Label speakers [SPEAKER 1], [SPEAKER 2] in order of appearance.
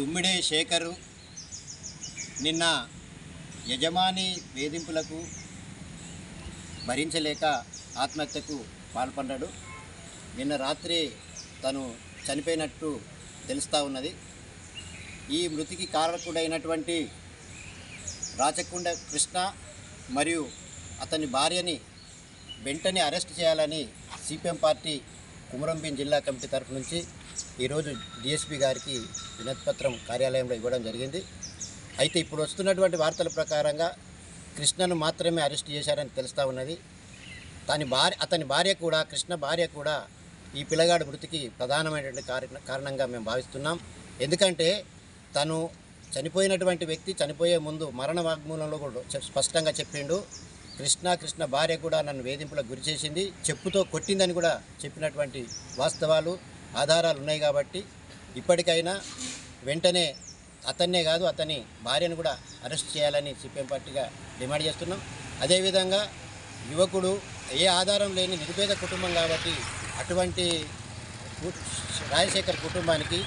[SPEAKER 1] తుమ్మిడే శేఖరు నిన్న యజమాని వేధింపులకు భరించలేక ఆత్మహత్యకు పాల్పడ్డాడు. నిన్న రాత్రి తను చనిపోయినట్టు తెలుస్తూ ఉన్నది. ఈ మృతికి కారకుడైనటువంటి రాచకొండ కృష్ణ మరియు అతని భార్యని వెంటనే అరెస్ట్ చేయాలని సిపిఎం పార్టీ కుమరంభీం జిల్లా కమిటీ తరఫు నుంచి ఈరోజు డిఎస్పి గారికి వినతిపత్రం కార్యాలయంలో ఇవ్వడం జరిగింది. అయితే ఇప్పుడు వస్తున్నటువంటి వార్తల ప్రకారంగా కృష్ణను మాత్రమే అరెస్ట్ చేశారని తెలుస్తూ ఉన్నది. తన భార్య అతని భార్య కూడా కృష్ణ భార్య కూడా ఈ పిల్లగాడి మృతికి ప్రధానమైనటువంటి కారణ కారణంగా మేము భావిస్తున్నాం. ఎందుకంటే తను చనిపోయినటువంటి వ్యక్తి చనిపోయే ముందు మరణ వాగ్మూలంలో కూడా స్పష్టంగా చెప్పిండు. కృష్ణ కృష్ణ భార్య కూడా నన్ను వేధింపులకు గురి చేసింది. చెప్పుతో కొట్టిందని కూడా చెప్పినటువంటి వాస్తవాలు. ఆధారాలు ఉన్నాయి కాబట్టి ఇప్పటికైనా వెంటనే అతన్నే కాదు అతని భార్యను కూడా అరెస్ట్ చేయాలని సిపిఎం పార్టీగా డిమాండ్ చేస్తున్నాం. అదేవిధంగా యువకుడు ఏ ఆధారం లేని నిరుపేద కుటుంబం కాబట్టి అటువంటి రాజశేఖర్ కుటుంబానికి